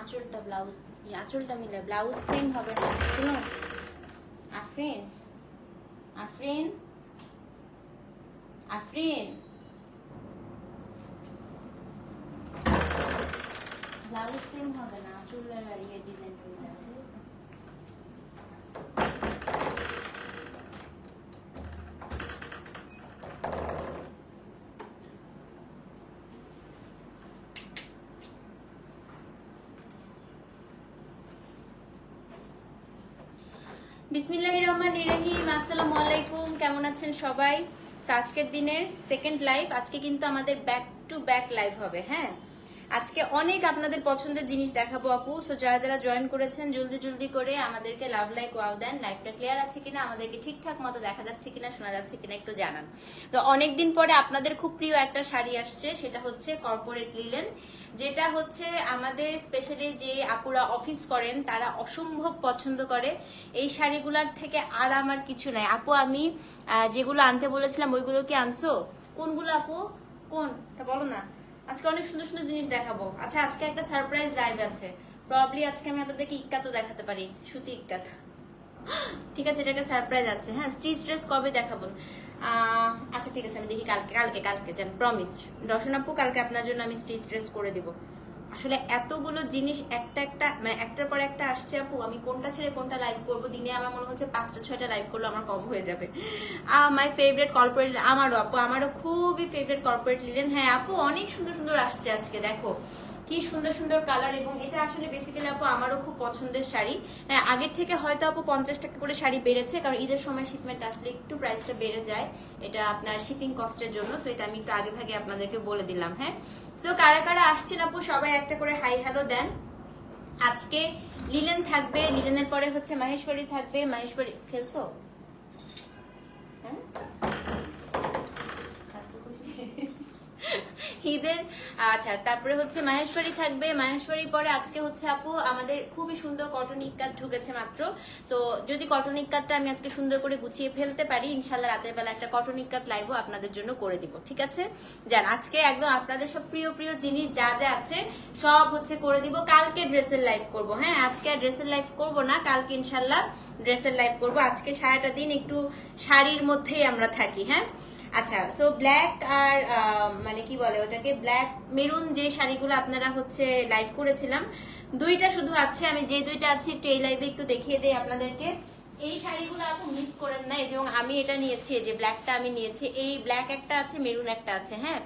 আঁচলটা ব্লাউজ আঁচলটা মিলে ব্লাউজ সেম হবে। না শুনো? আফরিন আফরিন আফরিন। ব্লাউজ সেম হবে না আঁচলের আর ডিজাইন ঠিক আছে বিসমিল্লাহ রহমান রহিম, আসসালামু আলাইকুম, কেমন আছেন সবাই? আজকের দিনের সেকেন্ড লাইভ আজকে কিন্তু আমাদের ব্যাক টু ব্যাক লাইভ হবে হ্যাঁ? আজকে অনেক আপনাদের পছন্দের জিনিস দেখাবো আপু। সো যারা যারা জয়েন করেছেন, জলদি জলদি করে আমাদেরকে লাভ লাইক ওয়াও দেন। লাইভটা ক্লিয়ার আছে কিনা, আমাদেরকে ঠিকঠাক মতো দেখা যাচ্ছে কিনা, শোনা যাচ্ছে কিনা একটু জানান। তো, অনেকদিন পরে আপনাদের খুব প্রিয় একটা শাড়ি আসছে, সেটা হচ্ছে কর্পোরেট লিলেন যেটা হচ্ছে আমাদের স্পেশালি যে আপুরা অফিস করেন, তারা অসম্ভব পছন্দ করে। এই শাড়িগুলার থেকে আর আমার কিছু নাই। আপু, আমি যেগুলো আনতে বলেছিলাম, ওইগুলো কি আনছো? কোনগুলো আপু? কোন? বলো না। আজকে অনেক সুন্দর সুন্দর জিনিস দেখাবো। আচ্ছা আজকে একটা সারপ্রাইজ লাইভ আছে। প্রবলি আজকে আমি আপনাদেরকে ইক্কাতও দেখাতে পারি সুতি ইক্কাত। ঠিক আছে, এটা একটা সারপ্রাইজ আছে। হ্যাঁ স্টিচ ড্রেস কবে দেখাবো? আচ্ছা ঠিক আছে, আমি দেখি কালকে কালকে কালকে যান প্রমিস রসনাপ্পু কালকে আপনার জন্য আমি স্টিচ ড্রেস করে দিব। আসলে এতগুলো জিনিস একটা একটা মানে একটার পর একটা আসছে আপু, আমি কোনটা ছেড়ে কোনটা লাইভ করব? দিনে আমার মনে হচ্ছে পাঁচটা, ছয়টা লাইভ করলে আমার কম হয়ে যাবে। মাই ফেভারেট কর্পোরেট আমারও আপু, আমারও খুবই ফেভারেট কর্পোরেট লিলেন হ্যাঁ আপু, অনেক সুন্দর সুন্দর আসছে আজকে, দেখো। কি সুন্দর সুন্দর কালার এবং এটা আসলে বেসিক্যালি আপু আমারও খুব পছন্দের শাড়ি। হ্যাঁ আগের থেকে হয়তো আপু পঞ্চাশ টাকা করে শাড়ি বেড়েছে, কারণ ঈদের সময় শিপমেন্ট আসলে একটু প্রাইসটা বেড়ে যায়। এটা আপনার শিপিং কস্টের জন্য সো এটা আমি একটু আগে ভাগে আপনাদেরকে বলে দিলাম হ্যাঁ। তো কারা কারা আসছেন আপু? সবাই একটা করে হাই হ্যালো দেন। আজকে লিলেন থাকবে, লিলেনের পরে হচ্ছে মাহেশ্বরী থাকবে। মাহেশ্বরী খেলছো হ্যাঁ আচ্ছা, খুশি। ঈদের আচ্ছা তারপরে হচ্ছে মাহেশ্বরী থাকবে। মাহেশ্বরী পরে আজকে হচ্ছে আপু, আমাদের খুবই সুন্দর কটন ইক্কাত ঢুকেছে মাত্র। তো যদি কটন ইক্কাতটা আমি আজকে সুন্দর করে গুছিয়ে ফেলতে পারি, ইনশাল্লাহ রাতের বেলা একটা কটন ইক্কাত লাইভও আপনাদের জন্য করে দিব, ঠিক আছে? যান আজকে একদম আপনাদের সব প্রিয় প্রিয় জিনিস যা যা আছে, সব হচ্ছে করে দিব। কালকে ড্রেসের লাইভ করব হ্যাঁ? আজকে আর ড্রেসের লাইভ করব না, কালকে ইনশাল্লাহ ড্রেসের লাইভ করব। আজকে সারাটা দিন একটু শাড়ির মধ্যেই আমরা থাকি হ্যাঁ? আচ্ছা সো ব্ল্যাক আর মানে কি বলে ওটাকে ব্ল্যাক মেরুন যে শাড়িগুলো আপনারা হচ্ছে লাইভ করেছিলাম, দুইটা শুধু আছে, আমি যে দুইটা আছে একটু এই লাইভে একটু দেখিয়ে দেই আপনাদেরকে। এই শাড়িগুলো আপু মিস করেন না যেমন আমি এটা নিয়েছি যে ব্ল্যাকটা আমি নিয়েছি, এই ব্ল্যাক একটা আছে মেরুন একটা আছে হ্যাঁ?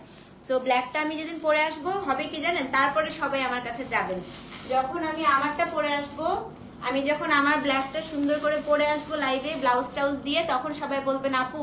তো ব্ল্যাকটা আমি যেদিন পরে আসব, হবে কি জানেন? তারপরে সবাই আমার কাছে যাবেন। যখন আমি আমারটা পরে আসব, আমি যখন আমার ব্ল্যাকটা সুন্দর করে পরে আসব লাইভে ব্লাউজ টাউজ দিয়ে, তখন সবাই বলবেন, আপু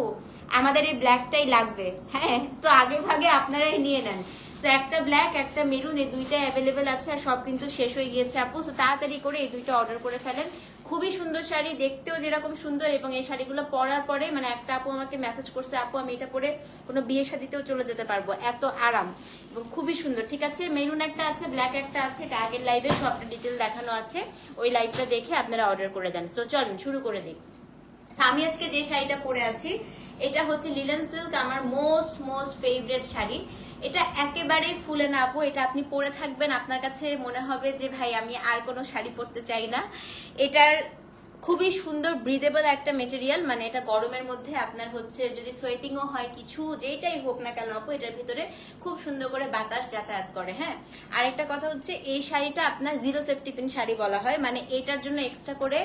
আমাদের এই ব্ল্যাকটাই লাগবে। হ্যাঁ তো আগে ভাগে আপনারাই নিয়ে নেন। তো একটা ব্ল্যাক একটা মেরুন এই দুইটা অ্যাভেলেবেল আছে আর সব কিন্তু শেষ হয়ে গিয়েছে আপু। তো তাড়াতাড়ি করে এই দুইটা অর্ডার করে ফেলেন। খুবই সুন্দর শাড়ি, দেখতেও যেরকম সুন্দর এবং এই শাড়িগুলো পরার পরে মানে একটা আপু আমাকে মেসেজ করছে, আপু, আমি এটা পরে কোনো বিয়ে শাদিতেও চলে যেতে পারব। এত আরাম এবং খুবই সুন্দর, ঠিক আছে? মেরুন একটা আছে ব্ল্যাক একটা আছে, এটা আগের লাইভে সবটা ডিটেল দেখানো আছে। ওই লাইভটা দেখে আপনারা অর্ডার করে দেন। সো চলুন, শুরু করে দিই। আমি আজকে যে শাড়িটা পরে আছি এটা হচ্ছে লিলেন সিল্ক আমার মোস্ট মোস্ট ফেভারেট শাড়ি। এটা একেবারেই ফুলে না আপু, এটা আপনি পরে থাকবেন, আপনার কাছে মনে হবে যে, ভাই, আমি আর কোনো শাড়ি পরতে চাই না। এটার খুবই সুন্দর ব্রিদেবল একটা মেটেরিয়াল মানে এটা গরমের মধ্যে আপনার হচ্ছে যদি সোয়েটিংও হয় কিছু যেটাই হোক না কেন আপু, এটার ভিতরে খুব সুন্দর করে বাতাস যাতায়াত করে হ্যাঁ? আর একটা কথা হচ্ছে, এই শাড়িটা আপনার জিরো সেফটি পিন শাড়ি বলা হয় মানে এটার জন্য এক্সট্রা করে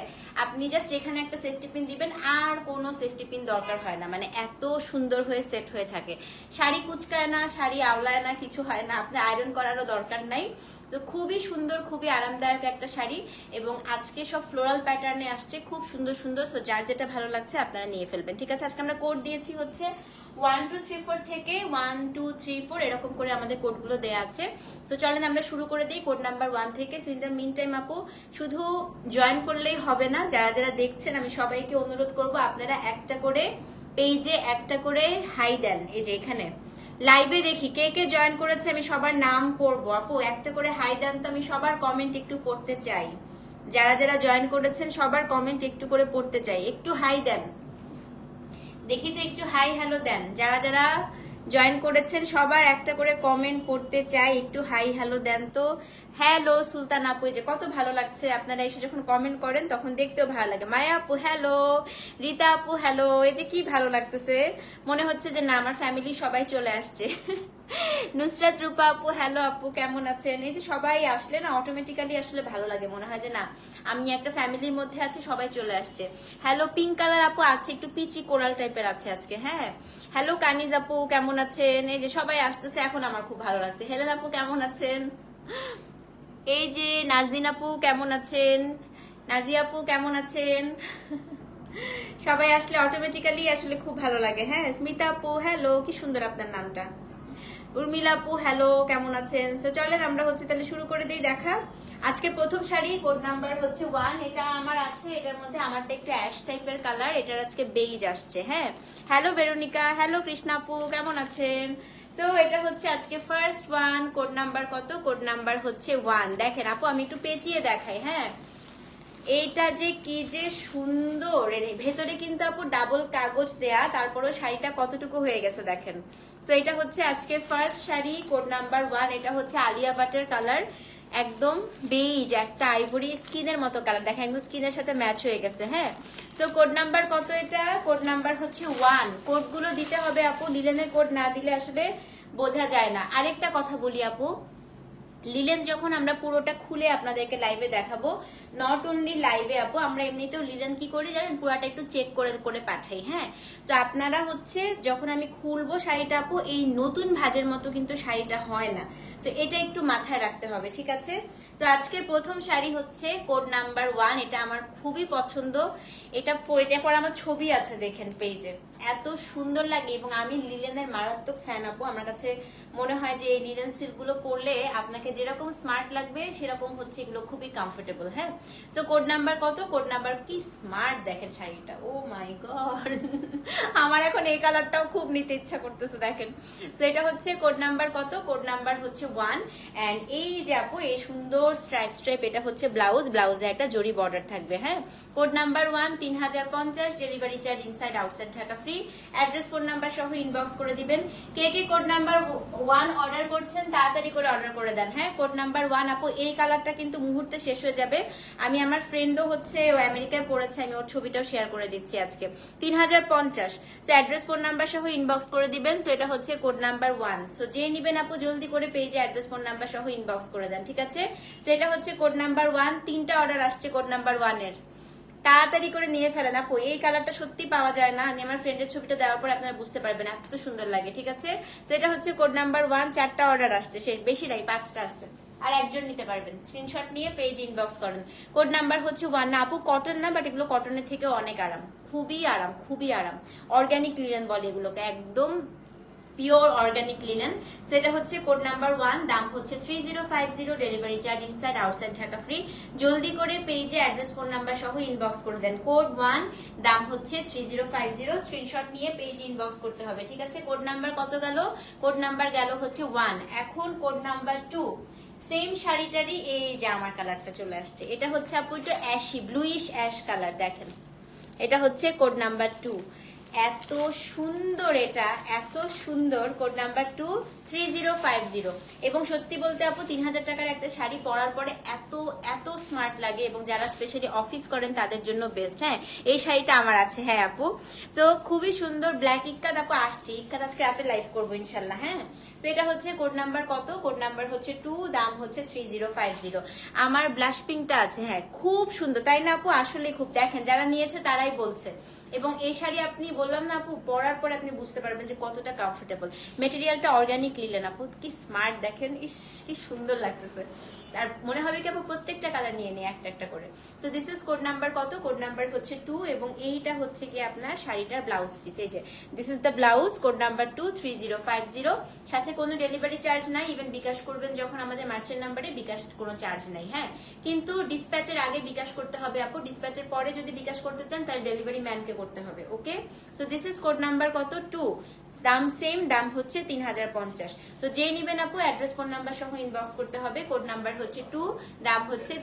আপনি জাস্ট এখানে একটা সেফটি পিন দিবেন, আর কোনো সেফটি পিন দরকার হয় না মানে এত সুন্দর হয়ে সেট হয়ে থাকে। শাড়ি কুচকায় না, শাড়ি আওলায় না, কিছু হয় না আপনি আয়রন করারও দরকার নাই। তো খুবই সুন্দর, খুবই আরামদায়ক একটা শাড়ি এবং আজকে সব ফ্লোরাল প্যাটার্নে আসছে খুব সুন্দর সুন্দর। সো যার যেটা ভালো লাগছে আপনারা নিয়ে ফেলবেন। ঠিক আছে, আজকে আমরা কোড দিয়েছি হচ্ছে ওয়ান টু থ্রি ফোর থেকে ওয়ান টু থ্রি ফোর এরকম করে আমাদের কোডগুলো দেওয়া আছে। তো চলেন আমরা শুরু করে দিই কোড নাম্বার ওয়ান থেকে। So in the mean time আপু, শুধু জয়েন করলেই হবে না, যারা যারা দেখছেন, আমি সবাইকে অনুরোধ করব আপনারা একটা করে পেজে একটা করে হাই দেন, এই যে এখানে। লাইভে দেখি কে কে জয়েন করেছে, আমি সবার নাম পড়ব। আপু, একটা করে হাই দেন তো আমি সবার কমেন্ট একটু পড়তে চাই। যারা যারা জয়েন করেছেন, সবার কমেন্ট একটু করে পড়তে চাই। একটু হাই দেন। দেখি তো একটু হাই হ্যালো দেন। যারা যারা জয়েন করেছেন, সবার একটা করে কমেন্ট করতে চাই। একটু হাই হ্যালো দেন তো। হ্যালো সুলতান আপু যে কত ভালো লাগছে। আপনারা এসে যখন কমেন্ট করেন, তখন দেখতেও ভালো লাগে। মায়া আপু, হ্যালো। রীতা আপু, হ্যালো। এই যে কি ভালো লাগতেছে। মনে হচ্ছে যে না, আমার ফ্যামিলি সবাই চলে আসছে। নুসরাত রূপা আপু, হ্যালো আপু, কেমন আছেন? এই যে সবাই আসলে না অটোমেটিক্যালি আসলে ভালো লাগে। মনে হয় যে না, আমি একটা ফ্যামিলির মধ্যে আছি, সবাই চলে আসছে। হ্যালো পিঙ্ক কালার আপু, আছে একটু পিচি কোরাল টাইপের আছে আজকে হ্যাঁ? হ্যালো, কানিজ আপু, কেমন আছেন? এই যে সবাই আসতেছে, এখন আমার খুব ভালো লাগছে। হেলেন আপু, কেমন আছেন? এই যে নাজদিন আপু কেমন আছেন? নাজি আপু কেমন আছেন? সবাই আসলে অটোমেটিক্যালি আসলে খুব ভালো লাগে হ্যাঁ? স্মিতা আপু হ্যালো কি সুন্দর আপনার নামটা। উর্মিলা আপু হ্যালো কেমন আছেন? তো চলেন আমরা হচ্ছে তাহলে শুরু করে দিই দেখা। আজকে প্রথম শাড়ি কোড নাম্বার হচ্ছে ওয়ান এটা আমার আছে, এটার মধ্যে আমারটা একটু অ্যাশ টাইপের কালার এটার আজকে বেইজ আসছে হ্যাঁ? হ্যালো বেরোনিকা হ্যালো কৃষ্ণাপু কেমন আছেন? তো এটা হচ্ছে আজকে ফার্স্ট ওয়ান কোড নাম্বার কত? কোড নাম্বার হচ্ছে ওয়ান দেখেন আপু, আমি একটু পেঁচিয়ে দেখাই হ্যাঁ? এইটা যে কি যে সুন্দর। ভেতরে কিন্তু আপু ডাবল কাগজ দেয়া, তারপরও শাড়িটা কতটুকু হয়ে গেছে দেখেন। তো এটা হচ্ছে আজকে first sari code number one এটা হচ্ছে আলিয়া বাটের কালার একদম বেইজ একটা আইভরি স্কিনের মতো কালার দেখেন একদম স্কিনের সাথে ম্যাচ হয়ে গেছে হ্যাঁ? সো কোড নাম্বার কত এটা? কোড নাম্বার হচ্ছে ওয়ান কোডগুলো দিতে হবে আপু লিলেনের কোড না দিলে আসলে বোঝা যায় না। আরেকটা কথা বলি আপু লিলেন যখন আমরা পুরোটা খুলে আপনাদেরকে লাইভে দেখাবো নট অনলি লাইভে আপু, আমরা এমনিতেও লিলেন কি করি জানেন? পুরোটা একটু চেক করে করে পাঠাই হ্যাঁ? তো আপনারা হচ্ছে যখন আমি খুলবো শাড়িটা আপু, এই নতুন ভাজের মতো কিন্তু শাড়িটা হয় না। তো এটা একটু মাথায় রাখতে হবে, ঠিক আছে? তো আজকের প্রথম শাড়ি হচ্ছে কোড নাম্বার ওয়ান এটা আমার খুবই পছন্দ। এটা এটা পরে আমার ছবি আছে, দেখেন পেজে এত সুন্দর লাগে এবং আমি লিলেনের মারাত্মক ফ্যান আপু। আমার কাছে মনে হয় যে এই লিলেন সিল্কগুলো পরলে আপনাকে যেরকম স্মার্ট লাগবে, সেরকম হচ্ছে এগুলো খুবই কমফোর্টেবল হ্যাঁ? সো কোড নাম্বার কত? কোড নাম্বার কি স্মার্ট দেখেন শাড়িটা। ও মাই গড আমার এখন এই কালারটাও খুব নিতে ইচ্ছা করতেছে, দেখেন। তো এটা হচ্ছে কোড নাম্বার কত? কোড নাম্বার হচ্ছে ওয়ান অ্যান্ড এই যে আপু, এই সুন্দর স্ট্রাইপ স্ট্রাইপ এটা হচ্ছে ব্লাউজ ব্লাউজে একটা জরি বর্ডার থাকবে হ্যাঁ? কোড নাম্বার ওয়ান তিন হাজার পঞ্চাশ delivery charge inside outside Dhaka free, address phone number সহ ইনবক্স করে দিবেন। কে কে কোড নাম্বার ওয়ান অর্ডার করছেন, তাড়াতাড়ি করে অর্ডার করে দেন। হ্যাঁ কোড নাম্বার ওয়ান আপু, এই কালারটা কিন্তু মুহূর্তে শেষ হয়ে যাবে। আমি আমার ফ্রেন্ডও হচ্ছে ও আমেরিকায় পড়েছে, আমি ওর ছবিটাও শেয়ার করে দিচ্ছি আজকে। তিন হাজার পঞ্চাশ। সো অ্যাড্রেস ফোন নাম্বার সহ ইনবক্স করে দিবেন। সো এটা হচ্ছে কোড নাম্বার ওয়ান সো যে নিবেন আপু, জলদি করে পেয়ে পেজে অ্যাড্রেস ফোন নাম্বার সহ ইনবক্স করে দেন, ঠিক আছে? সো এটা হচ্ছে কোড নাম্বার ওয়ান তিনটা অর্ডার আসছে কোড নাম্বার ওয়ানের তাড়াতাড়ি করে নিয়ে ফেলেন আপু এই কালারটা সত্যি পাওয়া যায় না। আমি আমার ফ্রেন্ডের ছবিটা দেওয়ার পর আপনারা বুঝতে পারবেন, এত সুন্দর লাগে, ঠিক আছে? তো এটা হচ্ছে কোড নাম্বার ওয়ান চারটা অর্ডার আসছে সে বেশি নাই, পাঁচটা আসছে। আর একজন নিতে পারবেন। স্ক্রিনশট নিয়ে পেজ ইনবক্স করেন। কোড নাম্বার হচ্ছে ওয়ান না, আপু কটন না বাট এগুলো কটনের থেকে অনেক আরাম। খুবই আরাম খুবই আরাম। অর্গ্যানিক লিনেন বলে এগুলোকে, একদম পিওর অর্গানিক লিনেন সেটা হচ্ছে কোড নাম্বার ওয়ান দাম হচ্ছে three zero five zero delivery charge inside outside Dhaka free জলদি করে পেজে অ্যাড্রেস ফোন নাম্বার সহ ইনবক্স করে দেন। কোড ওয়ান দাম হচ্ছে three zero five zero screenshot নিয়ে পেজ ইনবক্স করতে হবে, ঠিক আছে? কোড নাম্বার কত গেল? কোড নাম্বার গেল হচ্ছে ওয়ান এখন কোড নাম্বার টু সেম শাড়িটারই এই যে আমার কালারটা চলে আসছে। এটা হচ্ছে আপু একটু অ্যাশি ব্লুইশ অ্যাশ কালার দেখেন। এটা হচ্ছে কোড নাম্বার টু এত সুন্দর এটা, এত সুন্দর। কোড নাম্বার টু থ্রি এবং সত্যি বলতে আপু, তিন হাজার টাকার একটা শাড়ি পরার পরে এত এত স্মার্ট লাগে এবং যারা স্পেশালি অফিস করেন তাদের জন্য বেস্ট হ্যাঁ? এই শাড়িটা আমার আছে হ্যাঁ আপু? তো খুবই সুন্দর ব্ল্যাক ইক্কাত আপু, আসছি। ইক্কাত আজকে রাতে লাইভ করব ইনশাল্লাহ হ্যাঁ? তো এটা হচ্ছে কোড নাম্বার কত? কোড নাম্বার হচ্ছে টু দাম হচ্ছে থ্রি জিরো ফাইভ জিরো আমার ব্লাশ পিঙ্কটা আছে হ্যাঁ? খুব সুন্দর, তাই না আপু? আসলে খুব। দেখেন, যারা নিয়েছে তারাই বলছে। এবং এই শাড়ি আপনি বললাম না আপু, পরার পর আপনি বুঝতে পারবেন যে কতটা কমফোর্টেবল মেটেরিয়ালটা অর্গানিক নিলেন আপু, কি স্মার্ট দেখেন, ইস, কি সুন্দর লাগতেছে। আর মনে হবে কি আপু, প্রত্যেকটা কালার নিয়ে নিয়ে একটা একটা করে। So this is code number কত? কোড নাম্বার হচ্ছে টু এবং এইটা হচ্ছে কি আপনার শাড়িটার ব্লাউজ পিস এই যে। This is the blouse code number two three zero five zero সাথে কোনো ডেলিভারি চার্জ নাই ইভেন বিকাশ করবেন যখন আমাদের মার্চের নাম্বারে বিকাশ কোনো চার্জ নাই হ্যাঁ? কিন্তু ডিসপ্যাচের আগে বিকাশ করতে হবে আপু ডিসপ্যাচের পরে যদি বিকাশ করতে চান, তাহলে ডেলিভারি ম্যানকে করতে হবে okay so this is code number কত? টু দাম সেম দাম হচ্ছে তিন হাজার পঞ্চাশ। তো যে নিবেন আপু অ্যাড্রেস ফোন নাম্বার সহ ইনবক্স করতে হবে। কোড নাম্বার হচ্ছে টু দাম হচ্ছে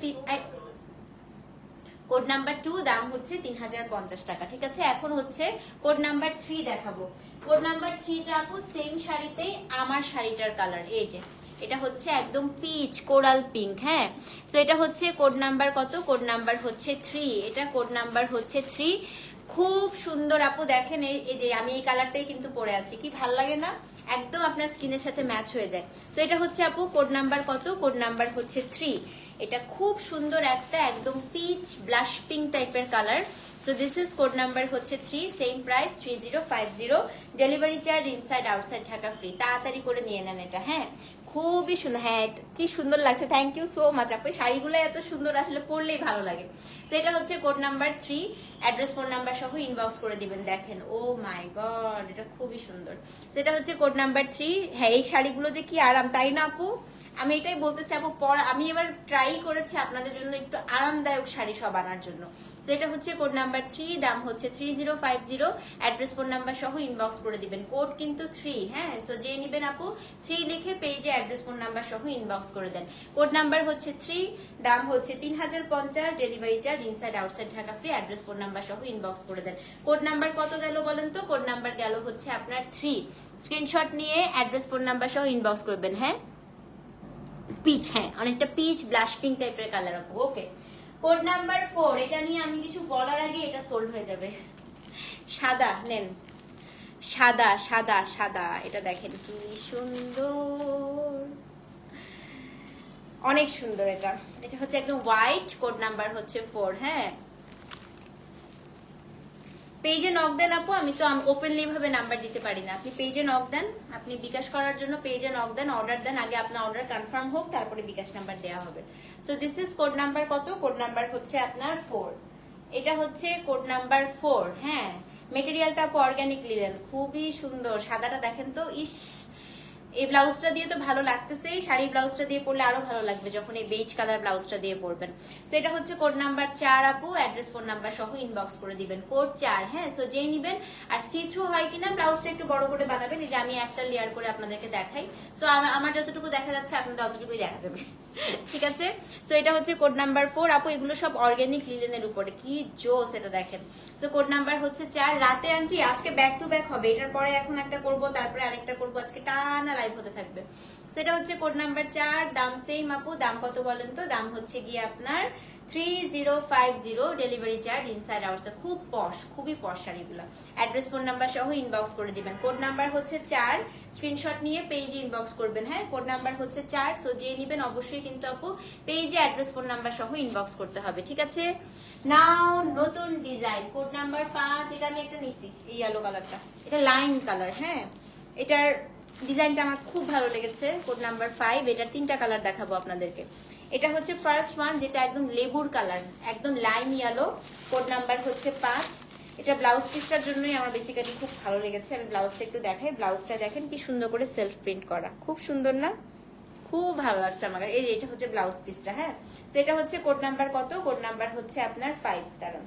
কোড নাম্বার টু দাম হচ্ছে তিন হাজার পঞ্চাশ টাকা, ঠিক আছে? এখন হচ্ছে কোড নাম্বার থ্রি দেখাবো। কোড নাম্বার থ্রিটা আপু সেম শাড়িতেই আমার শাড়িটার কালার এই যে। এটা হচ্ছে একদম পিচ কোরাল পিঙ্ক হ্যাঁ? তো এটা হচ্ছে কোড নাম্বার কত? কোড নাম্বার হচ্ছে থ্রি এটা কোড নাম্বার হচ্ছে থ্রি খুব সুন্দর আপু দেখেন এই যে আমি এই কালারটাই কিন্তু পরে আছি। কি ভালো লাগে না? একদম আপনার স্কিনের সাথে ম্যাচ হয়ে যায়। তো এটা হচ্ছে আপু কোড নাম্বার কত? কোড নাম্বার হচ্ছে থ্রি এটা খুব সুন্দর একটা একদম পিচ ব্লাশ পিঙ্ক টাইপের colour so this is code number হচ্ছে three same price three zero five zero delivery charge inside outside Dhaka free তাড়াতাড়ি করে নিয়ে নেন এটা হ্যাঁ? খুবই সুন্দর হ্যাঁ কি সুন্দর লাগছে। থ্যাংক ইউ সো মাচ আপু। শাড়িগুলো এত সুন্দর আসলে পরলেই ভালো লাগে। সেটা হচ্ছে code number three address phone number সহ ইনবক্স করে দিবেন, দেখেন। ও মাই গড এটা খুবই সুন্দর। সেটা হচ্ছে কোড নাম্বার থ্রি হ্যাঁ এই শাড়িগুলো যে কি আরাম, তাই না আপু? আমি এটাই বলতেছি আপু, পর আমি এবার ট্রাই করেছি আপনাদের জন্য একটু আরামদায়ক শাড়ি সব আনার জন্য। সেটা হচ্ছে কোড নাম্বার থ্রি দাম হচ্ছে three zero five zero address phone number সহ ইনবক্স করে দিবেন। কোড কিন্তু থ্রি হ্যাঁ? সো যে নিবেন আপু থ্রি লিখে পেজে অ্যাড্রেস ফোন নাম্বার সহ ইনবক্স করে দেন। কোড নাম্বার হচ্ছে থ্রি দাম হচ্ছে তিন হাজার পঞ্চাশ delivery charge inside outside Dhaka free address phone number সহ ইনবক্স করে দেন। কোড নাম্বার কত গেল বলেন তো? কোড নাম্বার গেল হচ্ছে আপনার থ্রি স্ক্রিনশট নিয়ে অ্যাড্রেস ফোন নাম্বার সহ ইনবক্স করবেন হ্যাঁ? পিচ হ্যাঁ অনেকটা পিচ ব্লাশ পিঙ্ক টাইপের কালার আপু ওকে কোড নাম্বার ফোর এটা নিয়ে আমি কিছু বলার আগে এটা সোল্ড হয়ে যাবে। সাদা, নেন। সাদা সাদা সাদা, এটা দেখেন কি সুন্দর। অনেক সুন্দর এটা। এটা হচ্ছে একদম হোয়াইট কোড নাম্বার হচ্ছে ফোর হ্যাঁ। পেজে নক দেন আপু, আমি তো ওপেনলি ভাবে নাম্বার দিতে পারি না। আপনি পেজে নক দেন, আপনি বিকাশ করার জন্য পেজে নক দেন অর্ডার দেন, আগে আপনার অর্ডার কনফার্ম হোক, তারপরে বিকাশ নাম্বার দেওয়া হবে। So this is code number কত? কোড নাম্বার হচ্ছে আপনার ফোর এটা হচ্ছে কোড নাম্বার ফোর হ্যাঁ। মেটেরিয়ালটা আপু অর্গ্যানিক লিলেন খুবই সুন্দর। সাদাটা দেখেন তো, ইস! এই ব্লাউজটা দিয়ে তো ভালো লাগতেছে, এই শাড়ির ব্লাউজটা দিয়ে পরলে আরও ভালো লাগবে যখন এই বেজ কালার ব্লাউজটা দিয়ে পরবেন। সেটা হচ্ছে কোড নাম্বার চার আপু অ্যাড্রেস ফোন নাম্বার সহ ইনবক্স করে দিবেন। কোড চার হ্যাঁ সো যেই নিবেন, আর সি থ্রু হয় কিনা ব্লাউজটা একটু বড় করে বানাবেন যে আমি একটা লেয়ার করে আপনাদেরকে দেখাই। সো আমার যতটুকু দেখা যাচ্ছে, আপনাদের অতটুকুই দেখা যাবে। ঠিক আছে? সো এটা হচ্ছে কোড নাম্বার ফোর আপু, এগুলো সব অর্গানিক লিলেনের উপরে। কি জোস এটা দেখেন। তো কোড নাম্বার হচ্ছে চার। রাতে আন্টি আজকে ব্যাক টু ব্যাক হবে। এটার পরে এখন একটা করব, তারপরে আরেকটা করব। আজকে টানা লাইভ হতে থাকবে। সেটা হচ্ছে কোড নাম্বার চার, দাম সেম আপু, দাম কত বলেন তো? দাম হচ্ছে গিয়ে আপনার three zero five zero delivery charge inside outside খুব পশ খুবই পশ শাড়িগুলো অ্যাড্রেস ফোন নাম্বার সহ ইনবক্স করে দিবেন। কোড নাম্বার হচ্ছে চার স্ক্রিনশট নিয়ে পেজে ইনবক্স করবেন হ্যাঁ? কোড নাম্বার হচ্ছে চার সো যে নিবেন অবশ্যই কিন্তু আপু পেজে অ্যাড্রেস ফোন নাম্বার সহ ইনবক্স করতে হবে, ঠিক আছে? নাও নতুন ডিজাইন কোড নাম্বার পাঁচ, এটা আমি একটা নিছি, এই ইয়েলো কালারটা এটা লাইন কালার হ্যাঁ? এটার ডিজাইনটা আমার খুব ভালো লেগেছে কোড নাম্বার ফাইভ এটার তিনটা কালার দেখাবো আপনাদেরকে। এটা হচ্ছে ফার্স্ট ওয়ান যেটা একদম লেবুর কালার একদম লাইন ইয়ালো কোড নাম্বার হচ্ছে পাঁচ। এটা ব্লাউজ পিসটার জন্যই আমার বেসিক্যালি খুব ভালো লেগেছে, আমি ব্লাউজটা একটু দেখাই। ব্লাউজটা দেখেন কি সুন্দর করে সেলফ প্রিন্ট করা। খুব সুন্দর না? খুব ভালো লাগছে আমার এই যে এটা হচ্ছে ব্লাউজ পিসটা হ্যাঁ? তো এটা হচ্ছে কোড নাম্বার কত? কোড নাম্বার হচ্ছে আপনার ফাইভ দাঁড়ান।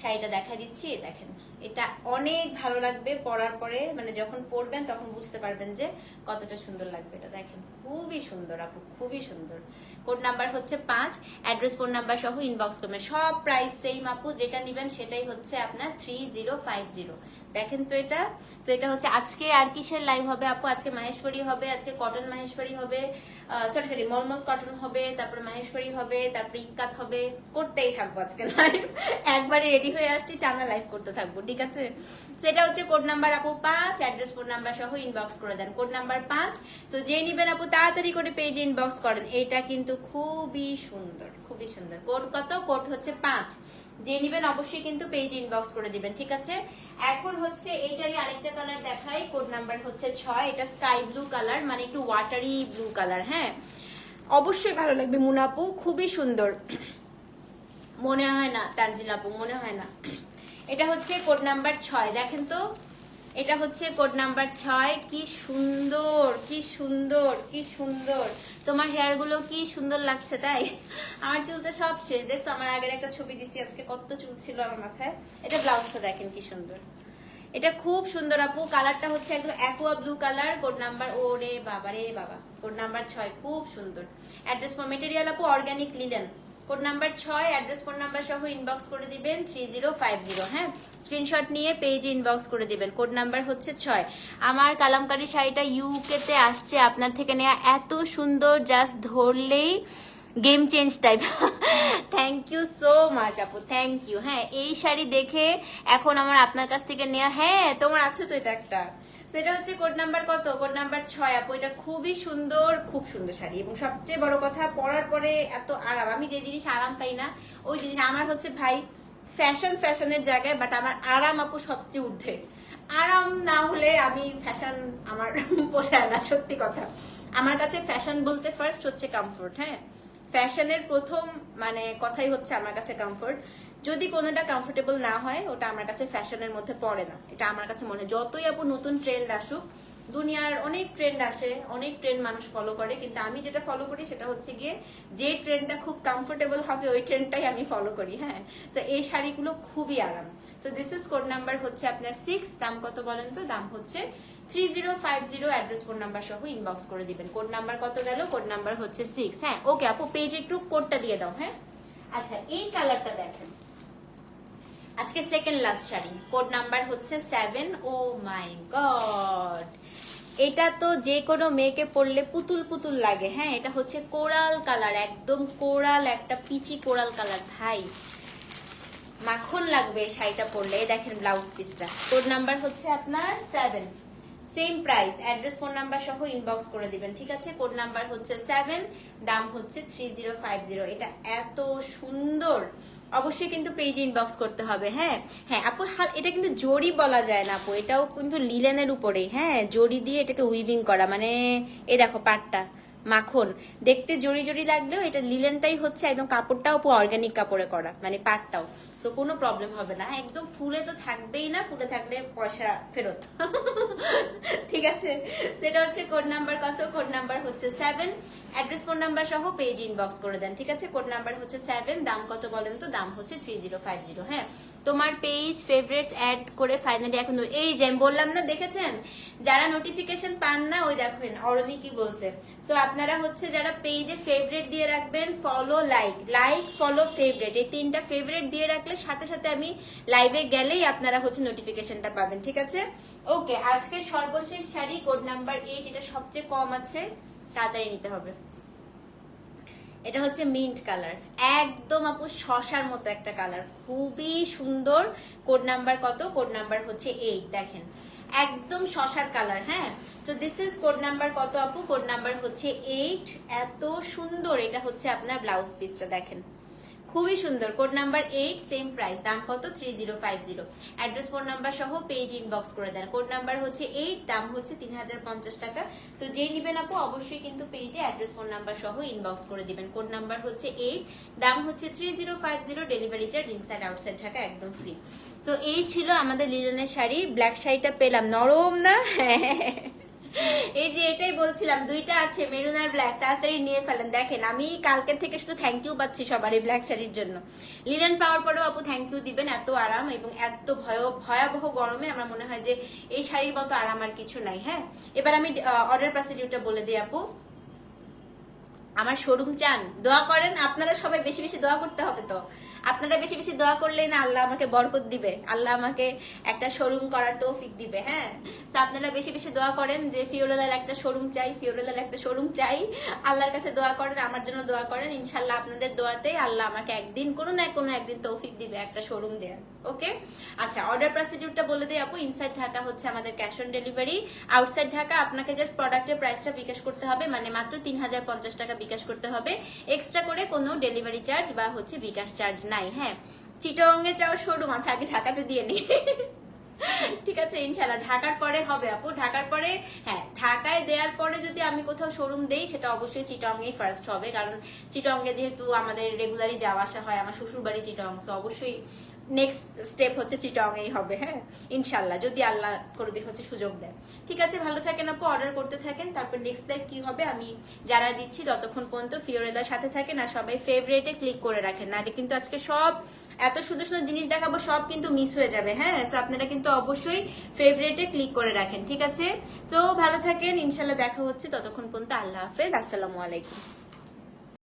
শাড়িটা দেখা দিচ্ছি দেখেন। এটা অনেক ভালো লাগবে পরার পরে। মানে যখন পরবেন তখন বুঝতে পারবেন যে কতটা সুন্দর লাগবে এটা। দেখেন, খুবই সুন্দর আপু, খুবই সুন্দর। কোড নাম্বার হচ্ছে পাঁচ, অ্যাড্রেস ফোন নাম্বার সহ ইনবক্স করবেন। সব প্রাইস সেম আপু, যেটা নেবেন সেটাই হচ্ছে আপনার থ্রি জিরো ফাইভ জিরো দেখেন তো এটা। তো এটা হচ্ছে আজকে আর কিসের লাইভ হবে আপু? আজকে মাহেশ্বরী হবে, আজকে কটন মাহেশ্বরী হবে সরি সরি মলমল কটন হবে, তারপর মাহেশ্বরী হবে, তারপরে ইকাত হবে। করতেই থাকব আজকে লাইভ একবারে রেডি হয়ে আসছি, টানা লাইভ করতে থাকব, ঠিক আছে? সেটা হচ্ছে কোড নাম্বার আপু পাঁচ অ্যাড্রেস ফোন নাম্বার সহ ইনবক্স করে দেন। কোড নাম্বার পাঁচ। তো যে নিবেন আপু, তাড়াতাড়ি করে পেজে ইনবক্স করেন। এটা কিন্তু খুবই সুন্দর খুবই সুন্দর। কোড কত? কোড হচ্ছে পাঁচ। যে নিবেন অবশ্যই কিন্তু পেজ ইনবক্স করে দিবেন, ঠিক আছে? এখন হচ্ছে এইটারই আরেকটা কালার দেখাই কোড নাম্বার হচ্ছে ছয়, এটা স্কাই ব্লু কালার মানে একটু ওয়াটারি ব্লু কালার হ্যাঁ? অবশ্যই ভালো লাগবে মুনাপু খুবই সুন্দর। মনে হয় না তানজিলাপু মনে হয় না। এটা হচ্ছে কোড নাম্বার ছয়, দেখেন তো। এটা হচ্ছে কোড নাম্বার ছয়। কি সুন্দর কি সুন্দর কি সুন্দর। তোমার হেয়ারগুলো কি সুন্দর লাগছে, তাই? আমার চুল তো সব শেষ। দেখছ, আমার আগের একটা ছবি দিছি, আজকে কত চুল ছিল আমার মাথায়। এটা ব্লাউজটা দেখেন কি সুন্দর। এটা খুব সুন্দর, আপু। কালারটা হচ্ছে একদম aqua blue colour code number ও রে বাবা রে বাবা। কোড নাম্বার ছয়, খুব সুন্দর। অ্যাড্রেস ফর মেটেরিয়াল আপু অর্গানিক লিলেন কোড নাম্বার ছয় অ্যাড্রেস ফোন নাম্বার সহ ইনবক্স করে দিবেন থ্রি জিরো ফাইভ জিরো হ্যাঁ? স্ক্রিনশট নিয়ে পেজে ইনবক্স করে দিবেন। কোড নাম্বার হচ্ছে ছয়। আমার কালামকারী শাড়িটা ইউকে তে আসছে। আপনার থেকে নেওয়া এত সুন্দর জাস্ট ধরলেই game change type thank you so much আপু। থ্যাংক ইউ হ্যাঁ? এই শাড়ি দেখে এখন আমার আপনার কাছ থেকে নেওয়া হ্যাঁ তোমার আছে তো এটা একটা? সেটা হচ্ছে কোড নাম্বার কত? কোড নাম্বার ছয়। আপু, এটা খুবই সুন্দর, খুব সুন্দর শাড়ি এবং সবচেয়ে বড় কথা, পরার পরে এত আরাম। আমি যে জিনিস আরাম পাই না, ওই জিনিস আমার হচ্ছে ভাই ফ্যাশন ফ্যাশনের জায়গায় বাট আমার আরাম আপু সবচেয়ে ঊর্ধ্বে। আরাম না হলে আমি ফ্যাশন আমার পোষায় না, সত্যি কথা। আমার কাছে ফ্যাশন বলতে ফার্স্ট হচ্ছে কমফোর্ট হ্যাঁ? ফ্যাশনের প্রথম মানে কথাই হচ্ছে আমার কাছে কমফোর্ট যদি কোনোটা কমফোর্টেবল না হয়, ওটা আমার কাছে ফ্যাশনের মধ্যে পড়ে না। এটা আমার কাছে মনে হয়। যতই আপু নতুন ট্রেন্ড আসুক, দুনিয়ার অনেক ট্রেন্ড আসে, অনেক ট্রেন্ড মানুষ ফলো করে, কিন্তু আমি যেটা ফলো করি সেটা হচ্ছে গিয়ে যে ট্রেন্ডটা খুব কমফোর্টেবল হবে, ওই ট্রেন্ডটাই আমি ফলো করি হ্যাঁ? তো এই শাড়িগুলো খুবই আরাম। So this is code number হচ্ছে আপনার সিক্স দাম কত বলেন তো? দাম হচ্ছে three zero five zero address phone number সহ ইনবক্স করে দিবেন। কোড নাম্বার কত গেল? কোড নাম্বার হচ্ছে সিক্স হ্যাঁ? ওকে আপু পেজে একটু কোডটা দিয়ে দাও হ্যাঁ? আচ্ছা এই কালারটা দেখেন। আজকে second last sari. Code number হচ্ছে সেভেন ও মাই গড এটা তো যে কোনো মেয়েকে পরলে পুতুল পুতুল লাগে হ্যাঁ? এটা হচ্ছে কোরাল কালার, একদম কোরাল, একটা পিচি কোরাল কালার। ভাই, মাখন লাগবে শাড়িটা পরলে। দেখেন ব্লাউজ পিসটা কোড নাম্বার হচ্ছে আপনার seven same price address phone number সহ ইনবক্স করে দিবেন, ঠিক আছে? কোড নাম্বার হচ্ছে সেভেন দাম হচ্ছে থ্রি জিরো ফাইভ জিরো এটা এত সুন্দর। অবশ্যই কিন্তু পেজ ইনবক্স করতে হবে হ্যাঁ? হ্যাঁ আপু এটা কিন্তু জড়ি বলা যায় না, আপু। এটাও কিন্তু লিলেনের উপরেই হ্যাঁ? জড়ি দিয়ে এটাকে উইভিং করা মানে এ দেখো পাটটা মাখন। দেখতে জড়ি জড়ি লাগলেও এটা লিলেনটাই হচ্ছে একদম কাপড়টাও অর্গানিক কাপড়ে করা মানে পাটটাও। সো কোনো প্রবলেম হবে না। একদম ফুলে তো থাকবেই না, ফুলে থাকলে পয়সা ফেরত। ঠিক আছে? সেটা হচ্ছে কোড নাম্বার কত? কোড নাম্বার হচ্ছে সেভেন অ্যাড্রেস ফোন নাম্বার সহ পেজ ইনবক্স করে দেন, ঠিক আছে? কোড নাম্বার হচ্ছে সেভেন দাম কত বলেন তো? দাম হচ্ছে থ্রি জিরো ফাইভ জিরো হ্যাঁ? তোমার পেজ ফেভারিটস অ্যাড করে ফাইনালি এখন এই যে বললাম না, দেখেছেন? যারা নোটিফিকেশন পান না, ওই দেখেন অরণি কি বলছে সো আপনারা হচ্ছে যারা পেজে ফেভারিট দিয়ে রাখবেন follow like like follow favourite এই তিনটা ফেভারিট দিয়ে রাখলে সাথে সাথে আমি লাইভে গেলেই আপনারা হচ্ছে নোটিফিকেশনটা পাবেন, ঠিক আছে? ওকে আজকে সর্বশেষ শাড়ি কোড নাম্বার এইট এটা সবচেয়ে কম আছে, তাড়াতাড়ি নিতে হবে। এটা হচ্ছে মিন্ট কালার একদম আপু শশার মতো একটা কালার খুবই সুন্দর। কোড নাম্বার কত? কোড নাম্বার হচ্ছে এইট দেখেন। একদম শশার কালার হ্যাঁ? So this is code number কত আপু? কোড নাম্বার হচ্ছে এইট এত সুন্দর, এটা হচ্ছে আপনার ব্লাউজ পিসটা দেখেন। খুবই সুন্দর। Code number eight same price দাম কত? Three zero five zero address phone number সহ পেজ ইনবক্স করে দেন। কোড নাম্বার হচ্ছে এইট দাম হচ্ছে তিন হাজার পঞ্চাশ টাকা। সো যেই নিবেন আপু, অবশ্যই কিন্তু পেজে অ্যাড্রেস ফোন নাম্বার সহ ইনবক্স করে দিবেন। কোড নাম্বার হচ্ছে এইট দাম হচ্ছে three zero five zero delivery charge inside outside Dhaka, একদম ফ্রি সো এই ছিল আমাদের লিলেনের শাড়ি। ব্ল্যাক শাড়িটা পেলাম। নরম না? এই যে এটাই বলছিলাম, দুইটা আছে, মেরুন আর ব্ল্যাক তাড়াতাড়ি নিয়ে ফেলেন। দেখেন, আমি কালকে থেকে শুধু থ্যাংক ইউ পাচ্ছি সবার এই ব্ল্যাক শাড়ির জন্য। লিলেন পাওয়ার পরেও আপু থ্যাংক ইউ দিবেন, এত আরাম এবং এত ভয় ভয়াবহ গরমে আমার মনে হয় যে এই শাড়ির মতো আরাম আর কিছু নাই হ্যাঁ? এবার আমি অর্ডার প্রসিডিউরটা বলে দিই আপু। আমার শোরুম চান, দোয়া করেন, আপনারা সবাই বেশি বেশি দোয়া করতে হবে তো। আপনারা বেশি বেশি দোয়া করলেই না আল্লাহ আমাকে বরকত দিবে, আল্লাহ আমাকে একটা শোরুম করার তৌফিক দিবে হ্যাঁ? তো আপনারা বেশি বেশি দোয়া করেন যে ফিওরেলার একটা শোরুম চাই, ফিওরেলার একটা শোরুম চাই, আল্লাহর কাছে দোয়া করেন, আমার জন্য দোয়া করেন ইনশাল্লাহ আপনাদের দোয়াতেই আল্লাহ আমাকে একদিন কোনো না কোনো একদিন তৌফিক দিবে একটা শোরুম দেওয়ার ওকে আচ্ছা অর্ডার প্রসিডিউরটা বলে দিই আপু। ইনসাইড ঢাকা হচ্ছে আমাদের cash on delivery outside Dhaka আপনাকে জাস্ট প্রোডাক্টের প্রাইসটা বিকাশ করতে হবে। মানে মাত্র তিন হাজার পঞ্চাশ টাকা বিকাশ করতে হবে। এক্সট্রা করে কোনো ডেলিভারি চার্জ বা হচ্ছে বিকাশ চার্জ নাই হ্যাঁ? চিটংয়ে চাও শোরুম আছে, আগে ঢাকাতে দিয়ে নি। ঠিক আছে ইনশাল্লাহ ঢাকার পরে হবে আপু। ঢাকার পরে হ্যাঁ ঢাকায় দেওয়ার পরে যদি আমি কোথাও শোরুম দেই, সেটা অবশ্যই চিটংয়েই ফার্স্ট হবে। কারণ চিটংয়ে যেহেতু আমাদের রেগুলারই যাওয়া আসা হয়, আমার শ্বশুর বাড়ি চিটং অবশ্যই নেক্সট স্টেপ হচ্ছে চিটংয়েই হবে হ্যাঁ? ইনশাল্লাহ যদি আল্লাহ করে কোনোদিন হচ্ছে সুযোগ দেয়। ঠিক আছে, ভালো থাকেন আপু অর্ডার করতে থাকেন, তারপর নেক্সট লাইফ কি হবে আমি যারা দিচ্ছি, ততক্ষণ পর্যন্ত ফিওরেলার সাথে থাকেন, আর সবাই ফেভারেটে ক্লিক করে রাখেন, নাহলে কিন্তু আজকে সব, এত সুন্দর সুন্দর জিনিস দেখাবো, সব কিন্তু মিস হয়ে যাবে হ্যাঁ? সো আপনারা কিন্তু অবশ্যই ফেভারেটে ক্লিক করে রাখেন, ঠিক আছে? সো ভালো থাকেন ইনশাল্লাহ দেখা হচ্ছে, ততক্ষণ পর্যন্ত আল্লাহ হাফেজ, আসসালামু আলাইকুম।